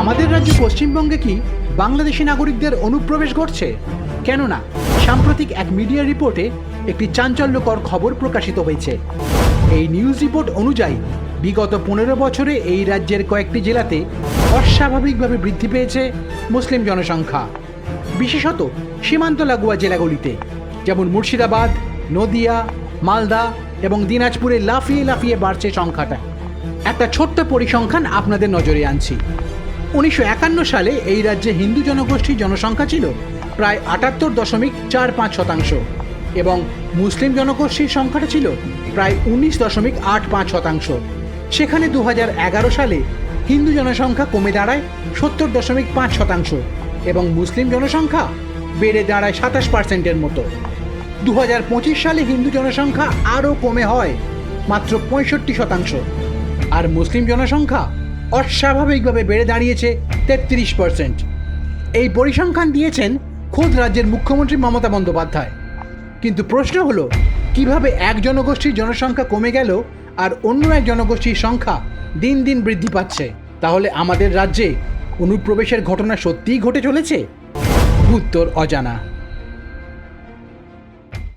আমাদের রাজ্য পশ্চিমবঙ্গে কি বাংলাদেশি নাগরিকদের অনুপ্রবেশ ঘটছে? কেননা, সাম্প্রতিক এক মিডিয়া রিপোর্টে একটি চাঞ্চল্যকর খবর প্রকাশিত হয়েছে। এই নিউজ রিপোর্ট অনুযায়ী, বিগত পনেরো বছরে এই রাজ্যের কয়েকটি জেলাতে অস্বাভাবিকভাবে বৃদ্ধি পেয়েছে মুসলিম জনসংখ্যা। বিশেষত সীমান্ত লাগোয়া জেলাগুলিতে, যেমন মুর্শিদাবাদ, নদিয়া, মালদা এবং দিনাজপুরে লাফিয়ে লাফিয়ে বাড়ছে সংখ্যাটা। একটা ছোট্ট পরিসংখ্যান আপনাদের নজরে আনছি। উনিশশো একান্ন সালে এই রাজ্যে হিন্দু জনগোষ্ঠীর জনসংখ্যা ছিল প্রায় আটাত্তর দশমিক চার পাঁচ শতাংশ এবং মুসলিম জনগোষ্ঠীর সংখ্যাটা ছিল প্রায় উনিশ দশমিক আট পাঁচ শতাংশ। সেখানে দু সালে হিন্দু জনসংখ্যা কমে দাঁড়ায় সত্তর দশমিক পাঁচ শতাংশ এবং মুসলিম জনসংখ্যা বেড়ে দাঁড়ায় সাতাশ পার্সেন্টের মতো। দু হাজার পঁচিশ সালে হিন্দু জনসংখ্যা আরও কমে হয় মাত্র পঁয়ষট্টি শতাংশ। আর মুসলিম জনসংখ্যা অস্বাভাবিকভাবে বেড়ে দাঁড়িয়েছে তেত্রিশ পার্সেন্ট এই পরিসংখ্যান দিয়েছেন খোদ রাজ্যের মুখ্যমন্ত্রী মমতা বন্দ্যোপাধ্যায়। কিন্তু প্রশ্ন হলো, কীভাবে এক জনগোষ্ঠীর জনসংখ্যা কমে গেল আর অন্য এক জনগোষ্ঠীর সংখ্যা দিন দিন বৃদ্ধি পাচ্ছে? তাহলে আমাদের রাজ্যে অনুপ্রবেশের ঘটনা সত্যিই ঘটে চলেছে? উত্তর অজানা।